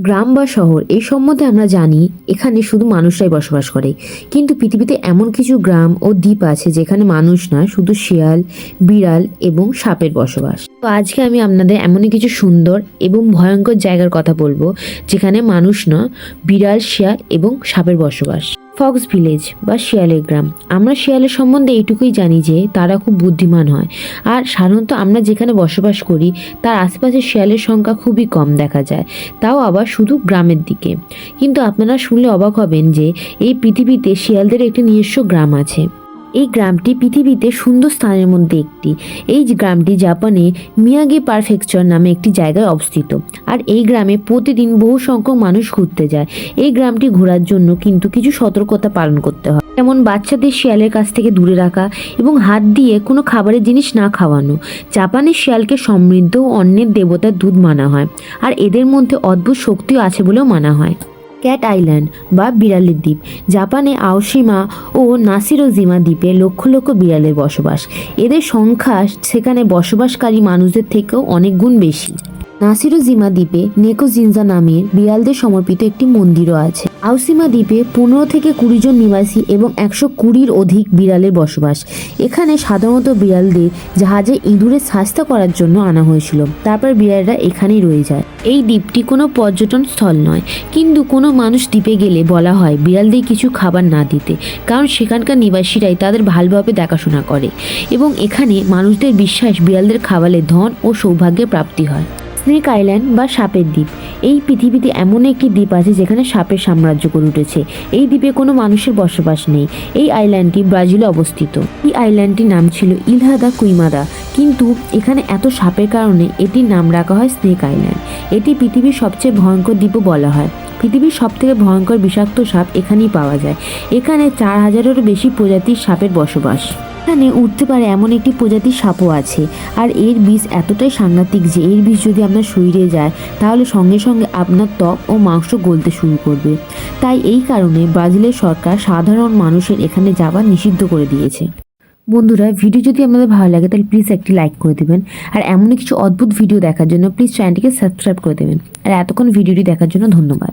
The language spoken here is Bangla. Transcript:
গ্রাম বা শহর, এই সম্বন্ধে আমরা জানি এখানে শুধু মানুষরাই বসবাস করে। কিন্তু পৃথিবীতে এমন কিছু গ্রাম ও দ্বীপ আছে যেখানে মানুষ না, শুধু শিয়াল, বিড়াল এবং সাপের বসবাস। তো আজকে আমি আপনাদের এমনই কিছু সুন্দর এবং ভয়ঙ্কর জায়গার কথা বলব, যেখানে মানুষ না, বিড়াল, শিয়াল এবং সাপের বসবাস। ফক্স ভিলেজ বা শিয়ালের গ্রাম। আমরা শিয়ালের সম্বন্ধে এইটুকুই জানি যে তারা খুব বুদ্ধিমান হয়। আর সাধারণত আমরা যেখানে বসবাস করি, তার আশেপাশে শিয়ালের সংখ্যা খুবই কম দেখা যায়। তাও আবার শুধু গ্রামের দিকে। কিন্তু আপনারা শুনলে অবাক হবেন যে এই পৃথিবীতে শিয়ালদের একটি নিজস্ব গ্রাম আছে। এই গ্রামটি পৃথিবীতে সুন্দর স্থানের মধ্যে একটি। এই গ্রামটি জাপানে মিয়াগি পারফেকচার নামে একটি জায়গায় অবস্থিত। আর এই গ্রামে প্রতিদিন বহু সংখ্যক মানুষ ঘুরতে যায়। এই গ্রামটি ঘোরার জন্য কিন্তু কিছু সতর্কতা পালন করতে হয়। যেমন বাচ্চাদের শিয়ালের কাছ থেকে দূরে রাখা এবং হাত দিয়ে কোনো খাবারের জিনিস না খাওয়ানো। জাপানের শিয়ালকে সমৃদ্ধ ও অন্যের দেবতার দুধ মানা হয়। আর এদের মধ্যে অদ্ভুত শক্তিও আছে বলেও মানা হয়। ক্যাট আইল্যান্ড বা বিড়ালের দ্বীপ। জাপানে আওসিমা ও নাসিরোজিমা দ্বীপে লক্ষ লক্ষ বিড়ালের বসবাস। এদের সংখ্যা সেখানে বসবাসকারী মানুষদের থেকেও অনেক গুণ বেশি। নাসিরোজিমা দ্বীপে নেকোজিনজা নামের বিড়ালদের সমর্পিত একটি মন্দিরও আছে। আউসিমা দ্বীপে পনেরো থেকে কুড়ি জন নিবাসী এবং একশো কুড়ির অধিক বিড়ালের বসবাস। এখানে সাধারণত বিড়ালদের জাহাজে ইঁদুরের শাস্তা করার জন্য আনা হয়েছিল। তারপর বিড়ালরা এখানেই রয়ে যায়। এই দ্বীপটি কোনো পর্যটন স্থল নয়, কিন্তু কোনো মানুষ দ্বীপে গেলে বলা হয় বিড়ালদের কিছু খাবার না দিতে, কারণ সেখানকার নিবাসীরাই তাদের ভালোভাবে দেখাশোনা করে। এবং এখানে মানুষদের বিশ্বাস বিড়ালদের খাওয়ালে ধন ও সৌভাগ্যের প্রাপ্তি হয়। স্নেক আইল্যান্ড বা সাপের দ্বীপ। এই পৃথিবীতে এমন একটি দ্বীপ আছে যেখানে সাপের সাম্রাজ্য গড়ে উঠেছে। এই দ্বীপে কোনো মানুষের বসবাস নেই। এই আইল্যান্ডটি ব্রাজিলে অবস্থিত। এই আইল্যান্ডটির নাম ছিল ইলহাদা কুইমাদা। কিন্তু এখানে এত সাপের কারণে এটির নাম রাখা হয় স্নেক আইল্যান্ড। এটি পৃথিবীর সবচেয়ে ভয়ঙ্কর দ্বীপও বলা হয়। পৃথিবীর সবথেকে ভয়ঙ্কর বিষাক্ত সাপ এখানেই পাওয়া যায়। এখানে চার হাজারেরও বেশি প্রজাতির সাপের বসবাস। এখানে উঠতে পারে এমন একটি প্রজাতির সাপও আছে। আর এর বিষ এতটাই সাংঘাতিক যে এর বিষ যদি আপনার শরীরে যায়, তাহলে সঙ্গে সঙ্গে আপনার ত্বক ও মাংস গলতে শুরু করবে। তাই এই কারণে ব্রাজিলের সরকার সাধারণ মানুষের এখানে যাওয়া নিষিদ্ধ করে দিয়েছে। বন্ধুরা, ভিডিও যদি আপনাদের ভালো লাগে, তাহলে প্লিজ একটি লাইক করে দেবেন। আর এমনই কিছু অদ্ভুত ভিডিও দেখার জন্য প্লিজ চ্যানেলটিকে সাবস্ক্রাইব করে দেবেন। আর এতক্ষণ ভিডিওটি দেখার জন্য ধন্যবাদ।